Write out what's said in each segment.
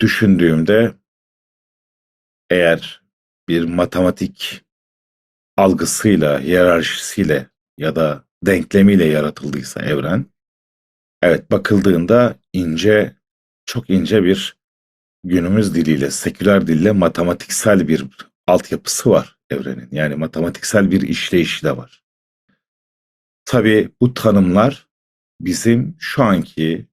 düşündüğümde eğer bir matematik algısıyla, hiyerarşisiyle ya da denklemiyle yaratıldıysa evren, evet bakıldığında ince, çok ince bir günümüz diliyle, seküler dille matematiksel bir altyapısı var evrenin. Yani matematiksel bir işleyişi de var. Tabii bu tanımlar bizim şu anki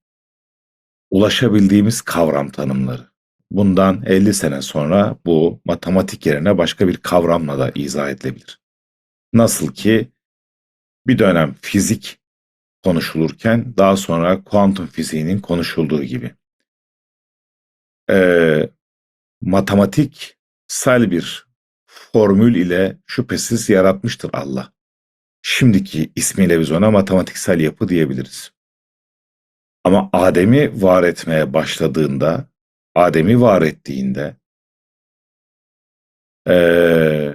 ulaşabildiğimiz kavram tanımları. Bundan 50 sene sonra bu matematik yerine başka bir kavramla da izah edilebilir. Nasıl ki bir dönem fizik konuşulurken daha sonra kuantum fiziğinin konuşulduğu gibi. Ee, matematiksel bir formül ile şüphesiz yaratmıştır Allah. Şimdiki ismiyle biz ona matematiksel yapı diyebiliriz. Ama Adem'i var etmeye başladığında, Adem'i var ettiğinde ee,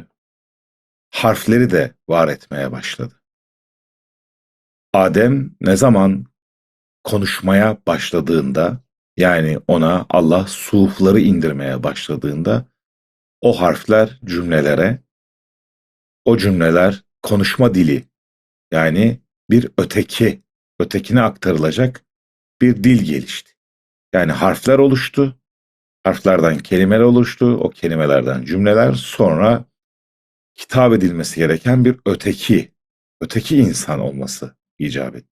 harfleri de var etmeye başladı. Adem ne zaman konuşmaya başladığında yani ona Allah suhufları indirmeye başladığında o harfler cümlelere, o cümleler konuşma dili yani bir öteki, ötekine aktarılacak bir dil gelişti. Yani harfler oluştu, harflerden kelimeler oluştu, o kelimelerden cümleler sonra hitap edilmesi gereken bir öteki, öteki insan olması icap etti.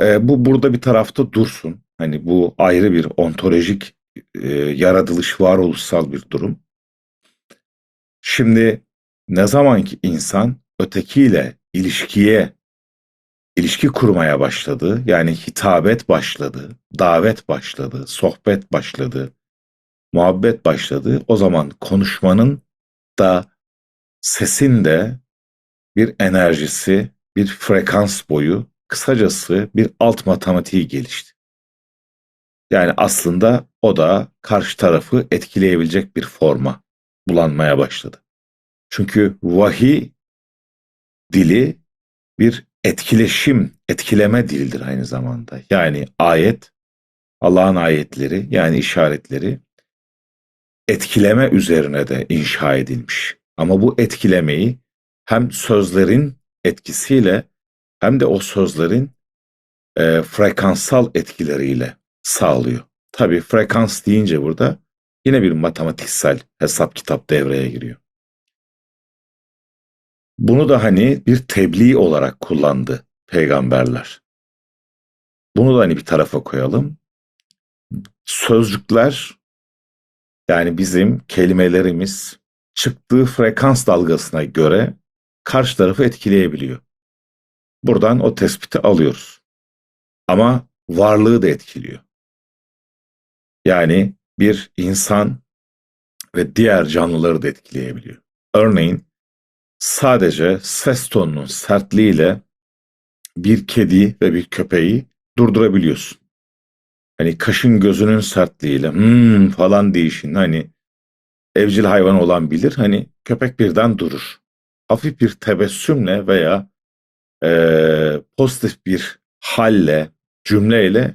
E, bu burada bir tarafta dursun. Hani bu ayrı bir ontolojik e, yaratılış varoluşsal bir durum. Şimdi ne zaman ki insan ötekiyle ilişkiye ilişki kurmaya başladı, yani hitabet başladı, davet başladı, sohbet başladı, muhabbet başladı. O zaman konuşmanın da sesin de bir enerjisi, bir frekans boyu, kısacası bir alt matematiği gelişti. Yani aslında o da karşı tarafı etkileyebilecek bir forma bulanmaya başladı. Çünkü vahiy dili bir etkileşim, etkileme dilidir aynı zamanda. Yani ayet, Allah'ın ayetleri yani işaretleri etkileme üzerine de inşa edilmiş. Ama bu etkilemeyi hem sözlerin etkisiyle hem de o sözlerin e, frekanssal etkileriyle sağlıyor. Tabii frekans deyince burada yine bir matematiksel hesap kitap devreye giriyor. Bunu da hani bir tebliğ olarak kullandı peygamberler. Bunu da hani bir tarafa koyalım. Sözcükler yani bizim kelimelerimiz çıktığı frekans dalgasına göre karşı tarafı etkileyebiliyor. Buradan o tespiti alıyoruz. Ama varlığı da etkiliyor. Yani bir insan ve diğer canlıları da etkileyebiliyor. Örneğin sadece ses tonunun sertliğiyle bir kedi ve bir köpeği durdurabiliyorsun. Hani kaşın gözünün sertliğiyle hmm falan değişin hani evcil hayvan olan bilir hani köpek birden durur. Hafif bir tebessümle veya e, pozitif bir halle, cümleyle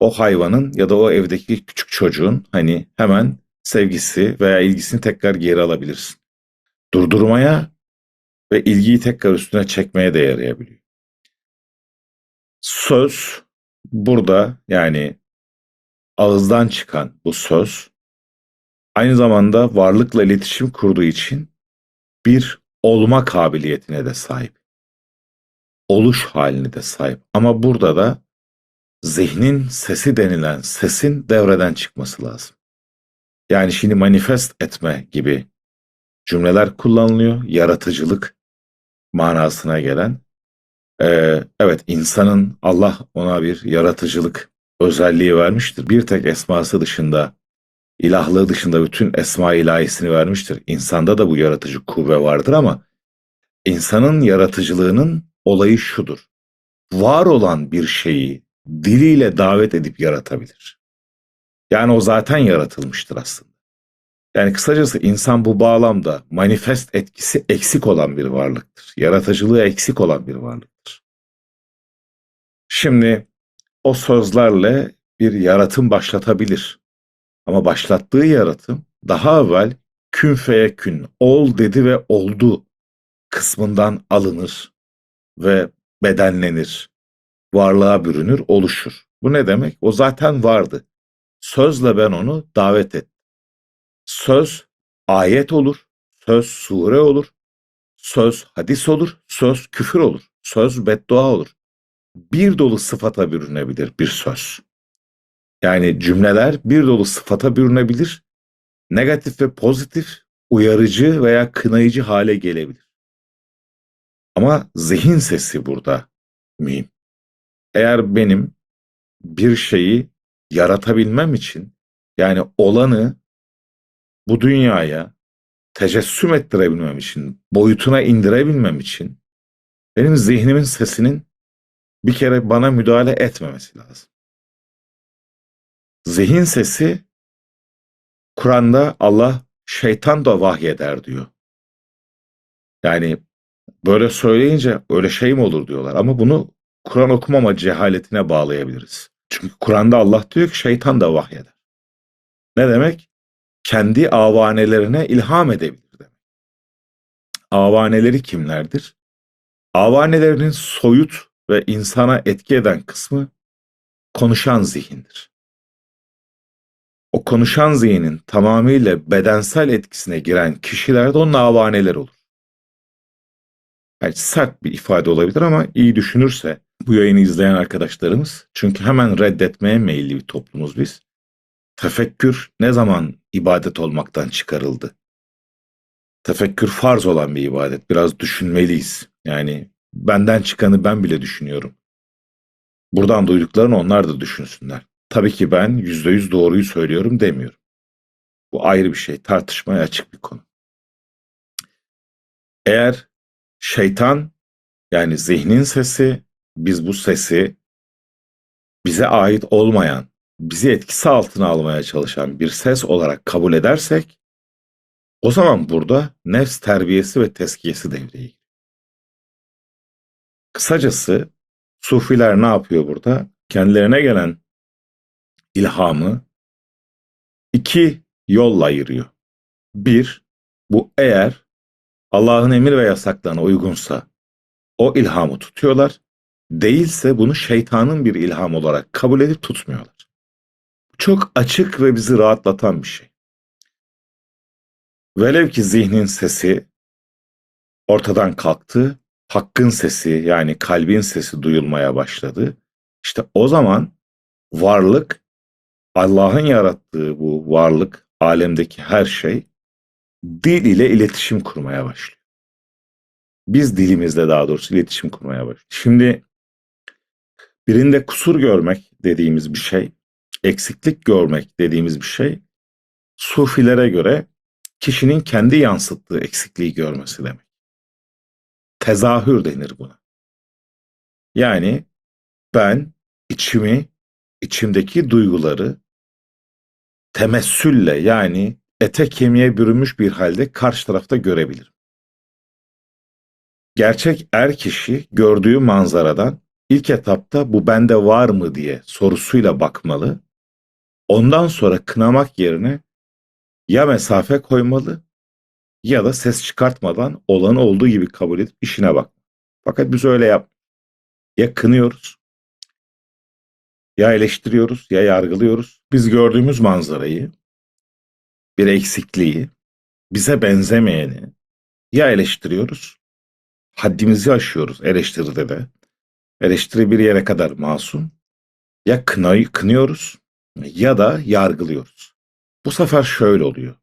o hayvanın ya da o evdeki küçük çocuğun hani hemen sevgisi veya ilgisini tekrar geri alabilirsin. Durdurmaya ve ilgiyi tekrar üstüne çekmeye de yarayabiliyor. Söz burada yani ağızdan çıkan bu söz aynı zamanda varlıkla iletişim kurduğu için bir olma kabiliyetine de sahip. Oluş haline de sahip. Ama burada da zihnin sesi denilen sesin devreden çıkması lazım. Yani şimdi manifest etme gibi cümleler kullanılıyor. Yaratıcılık manasına gelen. Ee, evet insanın Allah ona bir yaratıcılık özelliği vermiştir. Bir tek esması dışında, ilahlığı dışında bütün esma ilahisini vermiştir. İnsanda da bu yaratıcı kuvve vardır ama insanın yaratıcılığının olayı şudur. Var olan bir şeyi diliyle davet edip yaratabilir. Yani o zaten yaratılmıştır aslında. Yani kısacası insan bu bağlamda manifest etkisi eksik olan bir varlıktır. Yaratıcılığı eksik olan bir varlıktır. Şimdi o sözlerle bir yaratım başlatabilir. Ama başlattığı yaratım daha evvel kün feyekün, ol dedi ve oldu kısmından alınır ve bedenlenir, varlığa bürünür, oluşur. Bu ne demek? O zaten vardı. Sözle ben onu davet ettim. Söz ayet olur, söz sure olur, söz hadis olur, söz küfür olur, söz beddua olur. Bir dolu sıfata bürünebilir bir söz. Yani cümleler bir dolu sıfata bürünebilir, negatif ve pozitif, uyarıcı veya kınayıcı hale gelebilir. Ama zihin sesi burada mühim. Eğer benim bir şeyi yaratabilmem için yani olanı bu dünyaya tecessüm ettirebilmem için, boyutuna indirebilmem için benim zihnimin sesinin bir kere bana müdahale etmemesi lazım. Zihin sesi Kur'an'da Allah şeytan da vahyeder diyor. Yani böyle söyleyince öyle şey mi olur diyorlar ama bunu Kur'an okumama cehaletine bağlayabiliriz. Çünkü Kur'an'da Allah diyor ki şeytan da vahyeder. Ne demek? Kendi avanelerine ilham edebilir demek. Avaneleri kimlerdir? Avanelerinin soyut ve insana etki eden kısmı konuşan zihindir. O konuşan zihnin tamamıyla bedensel etkisine giren kişilerde onun avaneler olur. Yani sert bir ifade olabilir ama iyi düşünürse bu yayını izleyen arkadaşlarımız çünkü hemen reddetmeye meyilli bir toplumuz biz. Tefekkür ne zaman ibadet olmaktan çıkarıldı? Tefekkür farz olan bir ibadet. Biraz düşünmeliyiz. Yani benden çıkanı ben bile düşünüyorum. Buradan duyduklarını onlar da düşünsünler. Tabii ki ben yüzde yüz doğruyu söylüyorum demiyorum. Bu ayrı bir şey. Tartışmaya açık bir konu. Eğer şeytan yani zihnin sesi biz bu sesi bize ait olmayan, bizi etkisi altına almaya çalışan bir ses olarak kabul edersek o zaman burada nefs terbiyesi ve teskiyesi devreye giriyor. Kısacası sufiler ne yapıyor burada? Kendilerine gelen ilhamı iki yolla ayırıyor. Bir, bu eğer Allah'ın emir ve yasaklarına uygunsa o ilhamı tutuyorlar. Değilse bunu şeytanın bir ilham olarak kabul edip tutmuyorlar. Çok açık ve bizi rahatlatan bir şey. Velev ki zihnin sesi ortadan kalktı, hakkın sesi yani kalbin sesi duyulmaya başladı. İşte o zaman varlık, Allah'ın yarattığı bu varlık, alemdeki her şey dil ile iletişim kurmaya başlıyor. Biz dilimizle daha doğrusu iletişim kurmaya başlıyoruz. Şimdi birinde kusur görmek dediğimiz bir şey, eksiklik görmek dediğimiz bir şey, sufilere göre kişinin kendi yansıttığı eksikliği görmesi demek. Tezahür denir buna. Yani ben içimi, içimdeki duyguları temessülle yani ete kemiğe bürünmüş bir halde karşı tarafta görebilirim. Gerçek er kişi gördüğü manzaradan ilk etapta bu bende var mı diye sorusuyla bakmalı. Ondan sonra kınamak yerine ya mesafe koymalı ya da ses çıkartmadan olanı olduğu gibi kabul edip işine bak. Fakat biz öyle yap. Ya kınıyoruz, ya eleştiriyoruz, ya yargılıyoruz. Biz gördüğümüz manzarayı, bir eksikliği, bize benzemeyeni ya eleştiriyoruz, haddimizi aşıyoruz eleştiride de. Eleştiri bir yere kadar masum. Ya kınay, kınıyoruz ya da yargılıyoruz. Bu sefer şöyle oluyor.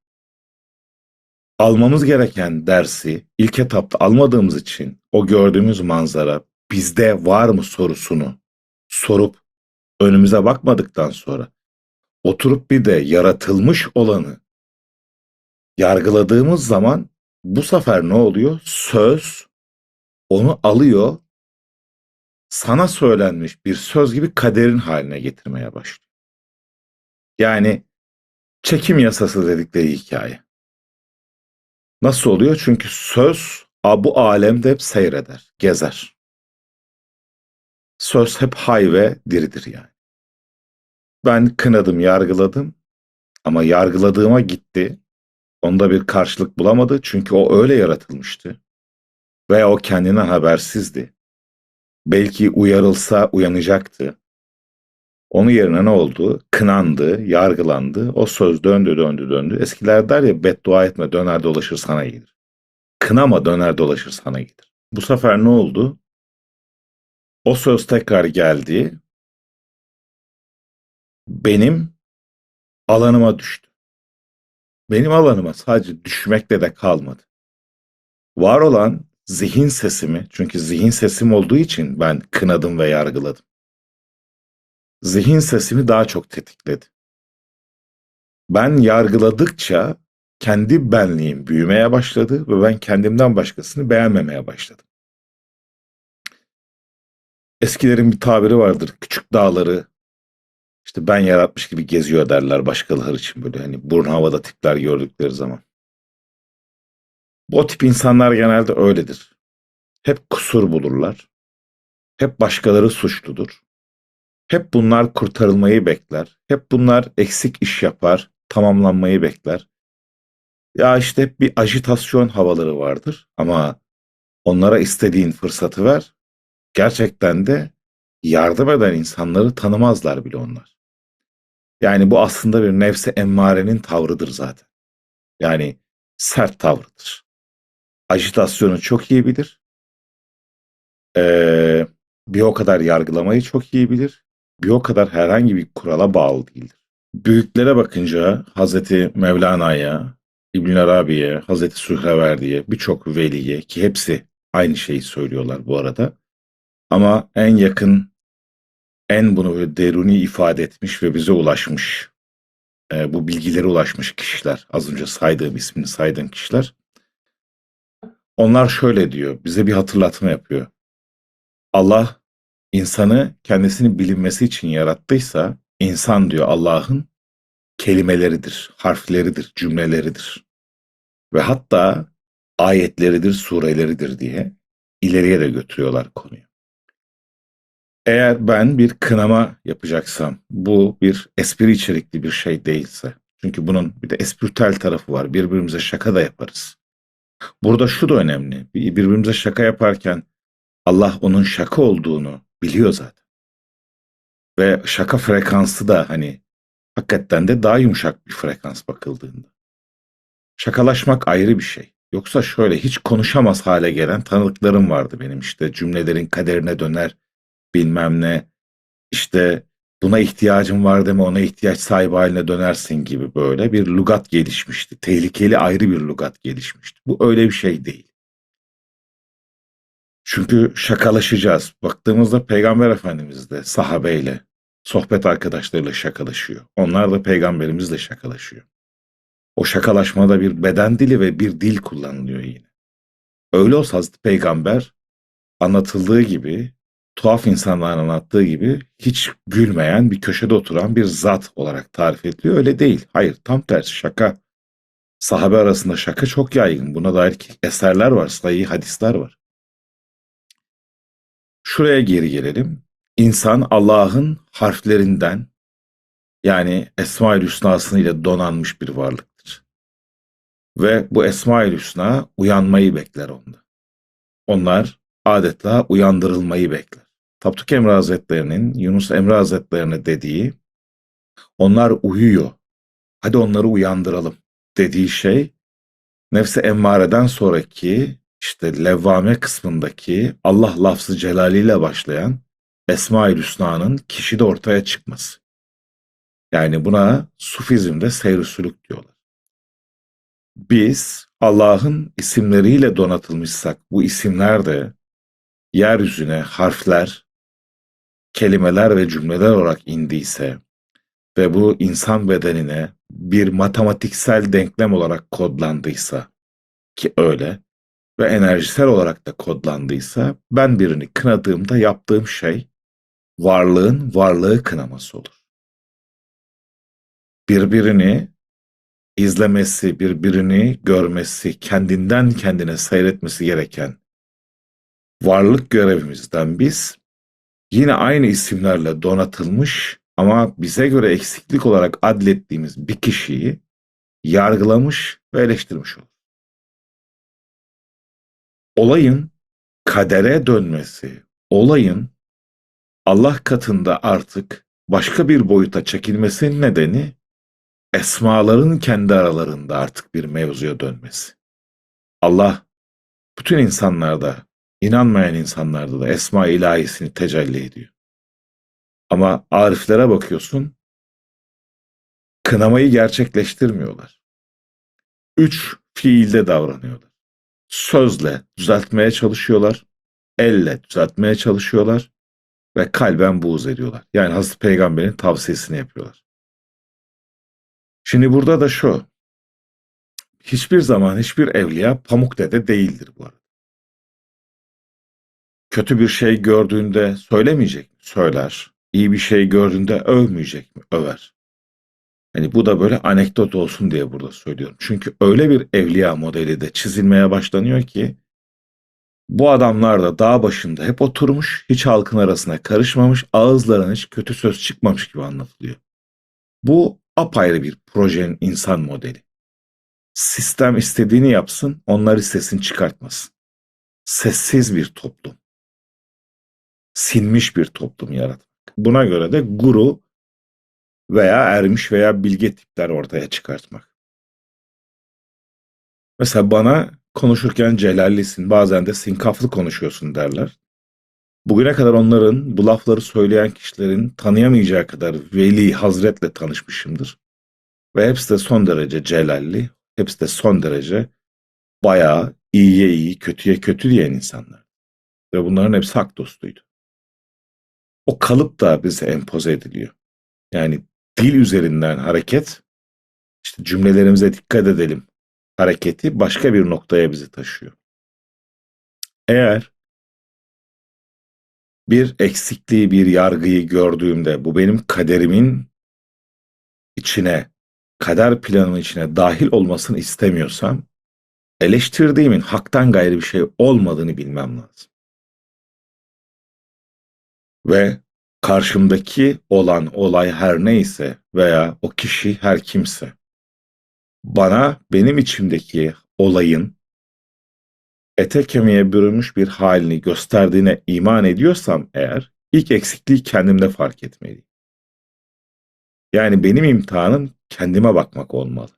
Almamız gereken dersi ilk etapta almadığımız için o gördüğümüz manzara bizde var mı sorusunu sorup önümüze bakmadıktan sonra oturup bir de yaratılmış olanı yargıladığımız zaman bu sefer ne oluyor? Söz onu alıyor, sana söylenmiş bir söz gibi kaderin haline getirmeye başlıyor. Yani çekim yasası dedikleri hikaye. Nasıl oluyor? Çünkü söz bu alemde hep seyreder, gezer. Söz hep hay ve diridir yani. Ben kınadım, yargıladım ama yargıladığıma gitti. Onda bir karşılık bulamadı çünkü o öyle yaratılmıştı. Veya o kendinden habersizdi. Belki uyarılsa uyanacaktı. Onun yerine ne oldu? Kınandı, yargılandı. O söz döndü, döndü, döndü. Eskiler der ya beddua etme döner dolaşır sana gelir. Kınama döner dolaşır sana gelir. Bu sefer ne oldu? O söz tekrar geldi. Benim alanıma düştü. Benim alanıma sadece düşmekle de kalmadı. Var olan zihin sesimi, çünkü zihin sesim olduğu için ben kınadım ve yargıladım. Zihin sesimi daha çok tetikledi. Ben yargıladıkça kendi benliğim büyümeye başladı ve ben kendimden başkasını beğenmemeye başladım. Eskilerin bir tabiri vardır. Küçük dağları işte ben yaratmış gibi geziyor derler başkaları için böyle hani burun havada tipler gördükleri zaman. O tip insanlar genelde öyledir. Hep kusur bulurlar. Hep başkaları suçludur. Hep bunlar kurtarılmayı bekler. Hep bunlar eksik iş yapar, tamamlanmayı bekler. Ya işte hep bir ajitasyon havaları vardır ama onlara istediğin fırsatı ver. Gerçekten de yardım eden insanları tanımazlar bile onlar. Yani bu aslında bir nefse emmarenin tavrıdır zaten. Yani sert tavrıdır. Ajitasyonu çok iyi bilir. Ee, bir o kadar yargılamayı çok iyi bilir. Bir o kadar herhangi bir kurala bağlı değildir. Büyüklere bakınca Hazreti Mevlana'ya, İbn Arabi'ye, Hazreti Sühreverdi'ye, birçok veliye ki hepsi aynı şeyi söylüyorlar bu arada. Ama en yakın, en bunu deruni ifade etmiş ve bize ulaşmış, e, bu bilgilere ulaşmış kişiler, az önce saydığım ismini saydığım kişiler. Onlar şöyle diyor, bize bir hatırlatma yapıyor. Allah insanı kendisini bilinmesi için yarattıysa, insan diyor Allah'ın kelimeleridir, harfleridir, cümleleridir. Ve hatta ayetleridir, sureleridir diye ileriye de götürüyorlar konuyu. Eğer ben bir kınama yapacaksam, bu bir espri içerikli bir şey değilse, çünkü bunun bir de espritüel tarafı var, birbirimize şaka da yaparız. Burada şu da önemli, birbirimize şaka yaparken Allah onun şaka olduğunu biliyor zaten. Ve şaka frekansı da hani hakikaten de daha yumuşak bir frekans bakıldığında. Şakalaşmak ayrı bir şey. Yoksa şöyle hiç konuşamaz hale gelen tanıdıklarım vardı benim işte cümlelerin kaderine döner bilmem ne işte buna ihtiyacım var deme ona ihtiyaç sahibi haline dönersin gibi böyle bir lugat gelişmişti. Tehlikeli ayrı bir lugat gelişmişti. Bu öyle bir şey değil. Çünkü şakalaşacağız. Baktığımızda Peygamber Efendimiz de sahabeyle, sohbet arkadaşlarıyla şakalaşıyor. Onlar da peygamberimizle şakalaşıyor. O şakalaşmada bir beden dili ve bir dil kullanılıyor yine. Öyle olsa Hazreti Peygamber anlatıldığı gibi, tuhaf insanların anlattığı gibi hiç gülmeyen bir köşede oturan bir zat olarak tarif ediliyor. Öyle değil. Hayır tam tersi şaka. Sahabe arasında şaka çok yaygın. Buna dair eserler var, sayı hadisler var. Şuraya geri gelelim. İnsan Allah'ın harflerinden yani Esma-ül Hüsna'sını ile donanmış bir varlıktır. Ve bu Esma-ül Hüsna uyanmayı bekler onda. Onlar adeta uyandırılmayı bekler. Tapduk Emre Hazretleri'nin Yunus Emre Hazretlerine dediği onlar uyuyor. Hadi onları uyandıralım dediği şey nefse emmareden sonraki işte levvame kısmındaki Allah lafzı celaliyle başlayan Esma-i Hüsna'nın kişide ortaya çıkması. Yani buna Sufizm'de seyr diyorlar. Biz Allah'ın isimleriyle donatılmışsak bu isimler de yeryüzüne harfler, kelimeler ve cümleler olarak indiyse ve bu insan bedenine bir matematiksel denklem olarak kodlandıysa ki öyle ve enerjisel olarak da kodlandıysa ben birini kınadığımda yaptığım şey varlığın varlığı kınaması olur. Birbirini izlemesi, birbirini görmesi, kendinden kendine seyretmesi gereken varlık görevimizden biz yine aynı isimlerle donatılmış Ama bize göre eksiklik olarak adlettiğimiz bir kişiyi yargılamış ve eleştirmiş olur. Olayın kadere dönmesi, olayın Allah katında artık başka bir boyuta çekilmesinin nedeni esmaların kendi aralarında artık bir mevzuya dönmesi. Allah bütün insanlarda, inanmayan insanlarda da esma ilahisini tecelli ediyor. Ama ariflere bakıyorsun, kınamayı gerçekleştirmiyorlar. Üç fiilde davranıyorlar. Sözle düzeltmeye çalışıyorlar, elle düzeltmeye çalışıyorlar ve kalben buğz ediyorlar. Yani Hazreti Peygamber'in tavsiyesini yapıyorlar. Şimdi burada da şu, hiçbir zaman hiçbir evliya pamuk dede değildir bu arada. Kötü bir şey gördüğünde söylemeyecek mi? Söyler. İyi bir şey gördüğünde övmeyecek mi? Över. Hani bu da böyle anekdot olsun diye burada söylüyorum. Çünkü öyle bir evliya modeli de çizilmeye başlanıyor ki bu adamlar da dağ başında hep oturmuş, hiç halkın arasına karışmamış, ağızlarına hiç kötü söz çıkmamış gibi anlatılıyor. Bu apayrı bir projenin insan modeli. Sistem istediğini yapsın, onlar istesin çıkartmasın. Sessiz bir toplum. Sinmiş bir toplum yaratmak. Buna göre de guru veya ermiş veya bilge tipler ortaya çıkartmak. Mesela bana konuşurken celallisin, bazen de sinkaflı konuşuyorsun derler. Bugüne kadar onların bu lafları söyleyen kişilerin tanıyamayacağı kadar veli hazretle tanışmışımdır. Ve hepsi de son derece celalli, hepsi de son derece bayağı iyiye iyi, kötüye kötü diyen insanlar. Ve bunların hepsi hak dostuydu. O kalıp da bize empoze ediliyor. Yani dil üzerinden hareket, işte cümlelerimize dikkat edelim hareketi başka bir noktaya bizi taşıyor. Eğer bir eksikliği, bir yargıyı gördüğümde bu benim kaderimin içine, kader planımın içine dahil olmasını istemiyorsam eleştirdiğimin haktan gayrı bir şey olmadığını bilmem lazım. Ve karşımdaki olan olay her neyse veya o kişi her kimse bana benim içimdeki olayın ete kemiğe bürünmüş bir halini gösterdiğine iman ediyorsam eğer ilk eksikliği kendimde fark etmeliyim. Yani benim imtihanım kendime bakmak olmalı.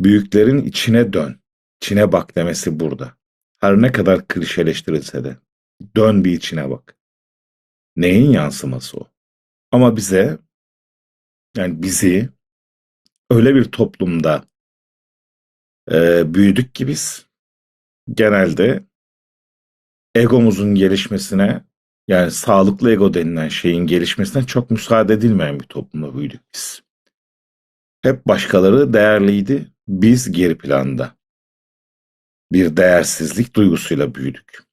Büyüklerin içine dön, içine bak demesi burada. Her ne kadar klişeleştirilse de dön bir içine bak. Neyin yansıması o? Ama bize yani bizi öyle bir toplumda e, büyüdük ki biz genelde egomuzun gelişmesine yani sağlıklı ego denilen şeyin gelişmesine çok müsaade edilmeyen bir toplumda büyüdük biz. Hep başkaları değerliydi, biz geri planda. Bir değersizlik duygusuyla büyüdük.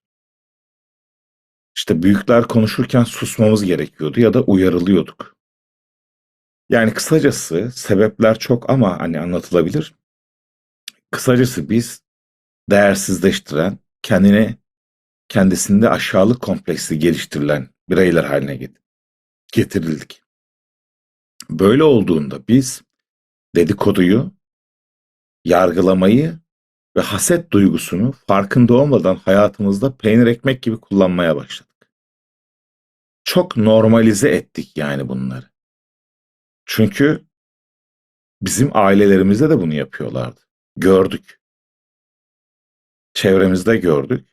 İşte büyükler konuşurken susmamız gerekiyordu ya da uyarılıyorduk. Yani kısacası sebepler çok ama hani anlatılabilir. Kısacası biz değersizleştiren, kendine kendisinde aşağılık kompleksi geliştirilen bireyler haline getirildik. Böyle olduğunda biz dedikoduyu, yargılamayı ve haset duygusunu farkında olmadan hayatımızda peynir ekmek gibi kullanmaya başladık. Çok normalize ettik yani bunları. Çünkü bizim ailelerimizde de bunu yapıyorlardı. Gördük. Çevremizde gördük.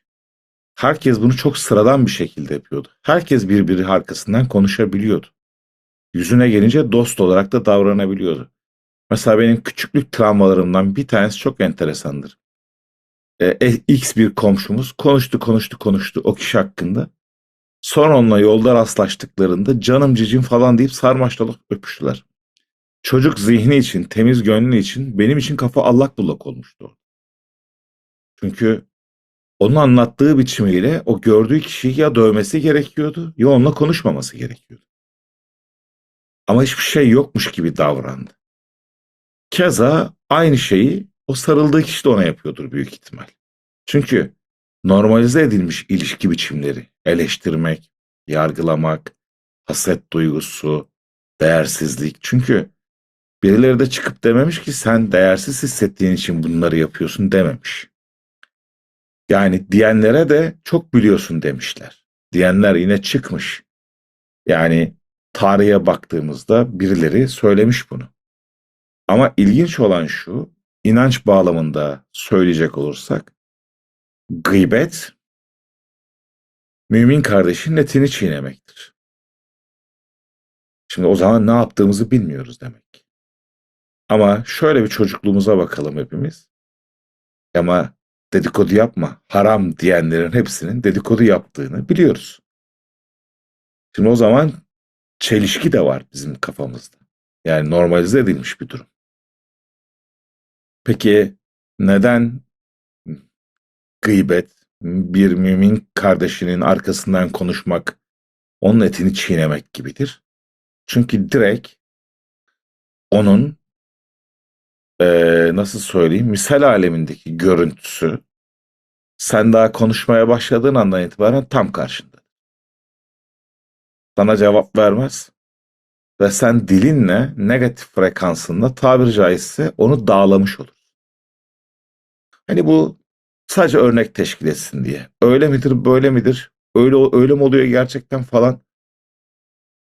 Herkes bunu çok sıradan bir şekilde yapıyordu. Herkes birbiri arkasından konuşabiliyordu. Yüzüne gelince dost olarak da davranabiliyordu. Mesela benim küçüklük travmalarımdan bir tanesi çok enteresandır. Ee, X bir komşumuz konuştu konuştu konuştu o kişi hakkında. Sonra onunla yolda rastlaştıklarında canım cicim falan deyip sarmaştalık öpüştüler. Çocuk zihni için, temiz gönlü için benim için kafa allak bullak olmuştu. Çünkü onun anlattığı biçimiyle o gördüğü kişiyi ya dövmesi gerekiyordu ya onunla konuşmaması gerekiyordu. Ama hiçbir şey yokmuş gibi davrandı. Keza aynı şeyi o sarıldığı kişi de ona yapıyordur büyük ihtimal. Çünkü normalize edilmiş ilişki biçimleri, eleştirmek, yargılamak, haset duygusu, değersizlik. Çünkü birileri de çıkıp dememiş ki sen değersiz hissettiğin için bunları yapıyorsun dememiş. Yani diyenlere de çok biliyorsun demişler. Diyenler yine çıkmış. Yani tarihe baktığımızda birileri söylemiş bunu. Ama ilginç olan şu, inanç bağlamında söyleyecek olursak, gıybet, mümin kardeşin etini çiğnemektir. Şimdi o zaman ne yaptığımızı bilmiyoruz demek. Ama şöyle bir çocukluğumuza bakalım hepimiz. Ama dedikodu yapma, haram diyenlerin hepsinin dedikodu yaptığını biliyoruz. Şimdi o zaman çelişki de var bizim kafamızda. Yani normalize edilmiş bir durum. Peki neden gıybet, bir mümin kardeşinin arkasından konuşmak, onun etini çiğnemek gibidir? Çünkü direkt onun eee, nasıl söyleyeyim misal alemindeki görüntüsü sen daha konuşmaya başladığın andan itibaren tam karşında. Sana cevap vermez ve sen dilinle negatif frekansında tabiri caizse onu dağlamış olur. Hani bu sadece örnek teşkil etsin diye. Öyle midir, böyle midir? Öyle öyle mi oluyor gerçekten falan?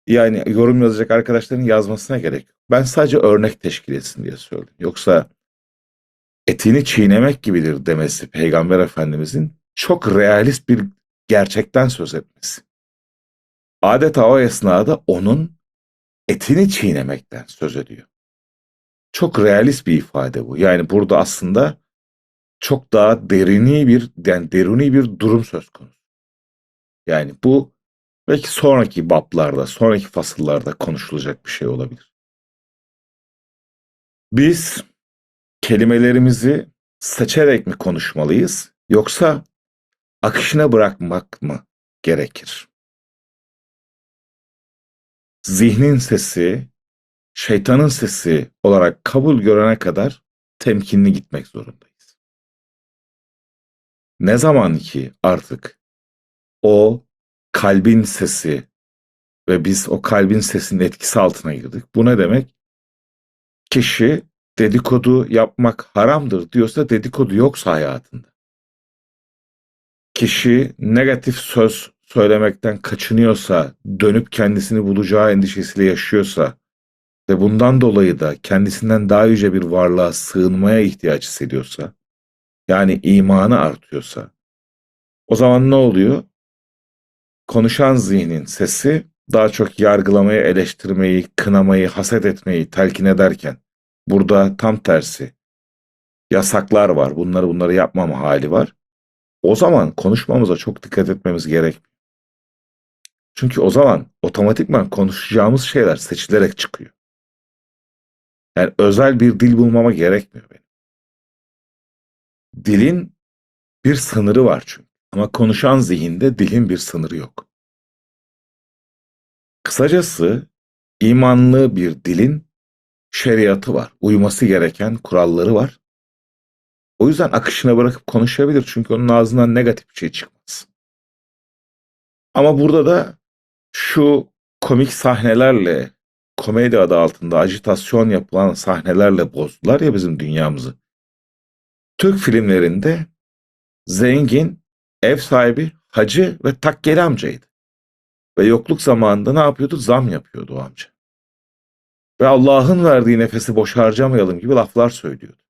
Yani yorum yazacak arkadaşların yazmasına gerek. Ben sadece örnek teşkil etsin diye söyledim. Yoksa etini çiğnemek gibidir demesi Peygamber Efendimizin çok realist bir gerçekten söz etmesi. Adeta o esnada onun etini çiğnemekten söz ediyor. Çok realist bir ifade bu. Yani burada aslında çok daha derini bir yani deruni bir durum söz konusu. Yani bu belki sonraki bablarda, sonraki fasıllarda konuşulacak bir şey olabilir. Biz kelimelerimizi seçerek mi konuşmalıyız yoksa akışına bırakmak mı gerekir? Zihnin sesi, şeytanın sesi olarak kabul görene kadar temkinli gitmek zorundayız. Ne zaman ki artık o kalbin sesi ve biz o kalbin sesinin etkisi altına girdik. Bu ne demek? Kişi dedikodu yapmak haramdır diyorsa dedikodu yoksa hayatında. Kişi negatif söz söylemekten kaçınıyorsa, dönüp kendisini bulacağı endişesiyle yaşıyorsa ve bundan dolayı da kendisinden daha yüce bir varlığa sığınmaya ihtiyaç hissediyorsa, yani imanı artıyorsa, o zaman ne oluyor? Konuşan zihnin sesi daha çok yargılamayı, eleştirmeyi, kınamayı, haset etmeyi telkin ederken burada tam tersi yasaklar var. Bunları bunları yapmama hali var. O zaman konuşmamıza çok dikkat etmemiz gerek. Çünkü o zaman otomatikman konuşacağımız şeyler seçilerek çıkıyor. Yani özel bir dil bulmama gerekmiyor benim. Dilin bir sınırı var çünkü. Ama konuşan zihinde dilin bir sınırı yok. Kısacası imanlı bir dilin şeriatı var. Uyması gereken kuralları var. O yüzden akışına bırakıp konuşabilir. Çünkü onun ağzından negatif bir şey çıkmaz. Ama burada da şu komik sahnelerle, komedi adı altında ajitasyon yapılan sahnelerle bozdular ya bizim dünyamızı. Türk filmlerinde zengin, ev sahibi, hacı ve takkeli amcaydı. Ve yokluk zamanında ne yapıyordu? Zam yapıyordu o amca. Ve Allah'ın verdiği nefesi boş harcamayalım gibi laflar söylüyordu.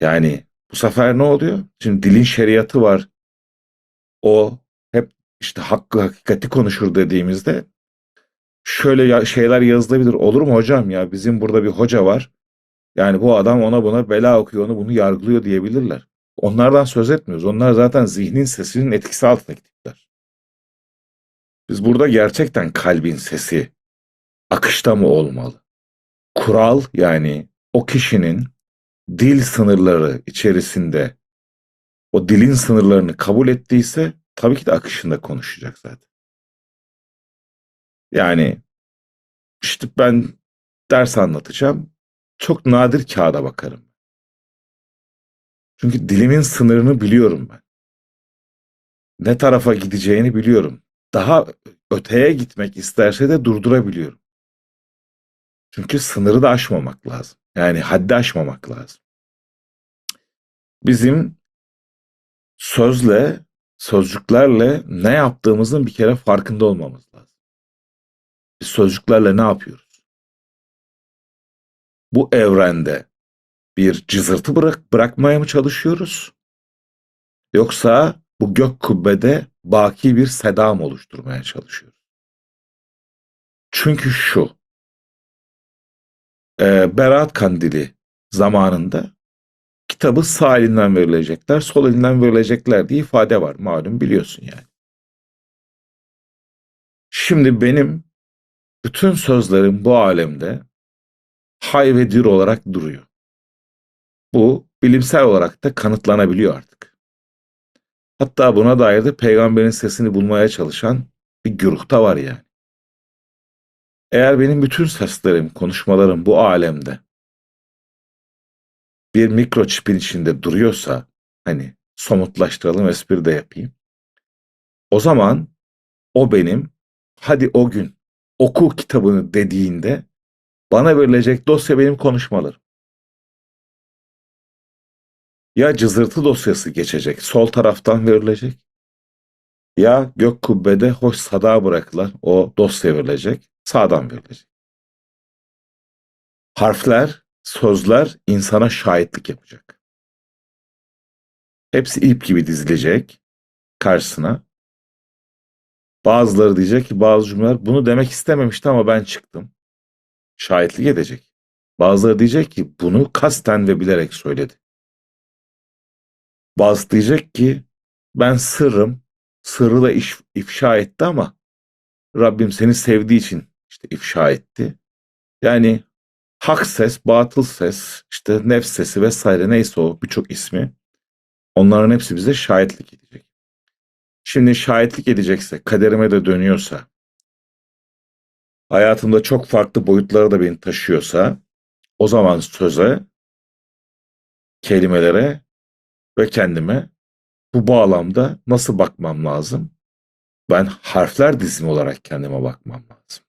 Yani bu sefer ne oluyor? Şimdi dilin şeriatı var. O işte hakkı hakikati konuşur dediğimizde şöyle ya- şeyler yazılabilir. Olur mu hocam ya bizim burada bir hoca var. Yani bu adam ona buna bela okuyor, onu bunu yargılıyor diyebilirler. Onlardan söz etmiyoruz. Onlar zaten zihnin sesinin etkisi altındaki tipler. Biz burada gerçekten kalbin sesi akışta mı olmalı? Kural yani o kişinin dil sınırları içerisinde o dilin sınırlarını kabul ettiyse tabii ki de akışında konuşacak zaten. Yani işte ben ders anlatacağım. Çok nadir kağıda bakarım. Çünkü dilimin sınırını biliyorum ben. Ne tarafa gideceğini biliyorum. Daha öteye gitmek isterse de durdurabiliyorum. Çünkü sınırı da aşmamak lazım. Yani haddi aşmamak lazım. Bizim sözle, sözcüklerle ne yaptığımızın bir kere farkında olmamız lazım. Biz sözcüklerle ne yapıyoruz? Bu evrende bir cızırtı bırak bırakmaya mı çalışıyoruz? Yoksa bu gök kubbede baki bir seda mı oluşturmaya çalışıyoruz? Çünkü şu, e, Berat Kandili zamanında kitabı sağ elinden verilecekler, sol elinden verilecekler diye ifade var. Malum biliyorsun yani. Şimdi benim bütün sözlerim bu alemde hay ve dir olarak duruyor. Bu bilimsel olarak da kanıtlanabiliyor artık. Hatta buna dair de peygamberin sesini bulmaya çalışan bir güruh da var yani. Eğer benim bütün seslerim, konuşmalarım bu alemde bir mikroçipin içinde duruyorsa, hani somutlaştıralım espri de yapayım. O zaman o benim, hadi o gün oku kitabını dediğinde bana verilecek dosya benim konuşmalarım. Ya cızırtı dosyası geçecek, sol taraftan verilecek. Ya gök kubbede hoş sada bırakılan o dosya verilecek, sağdan verilecek. Harfler, sözler insana şahitlik yapacak. Hepsi ip gibi dizilecek karşısına. Bazıları diyecek ki bazı cümleler bunu demek istememişti ama ben çıktım. Şahitlik edecek. Bazıları diyecek ki bunu kasten ve bilerek söyledi. Bazı diyecek ki ben sırrım, sırrı da iş, ifşa etti ama Rabbim seni sevdiği için işte ifşa etti. Yani hak ses, batıl ses, işte nefs sesi vesaire neyse o birçok ismi onların hepsi bize şahitlik edecek. Şimdi şahitlik edecekse, kaderime de dönüyorsa, hayatımda çok farklı boyutlara da beni taşıyorsa, o zaman söze, kelimelere ve kendime bu bağlamda nasıl bakmam lazım? Ben harfler dizimi olarak kendime bakmam lazım.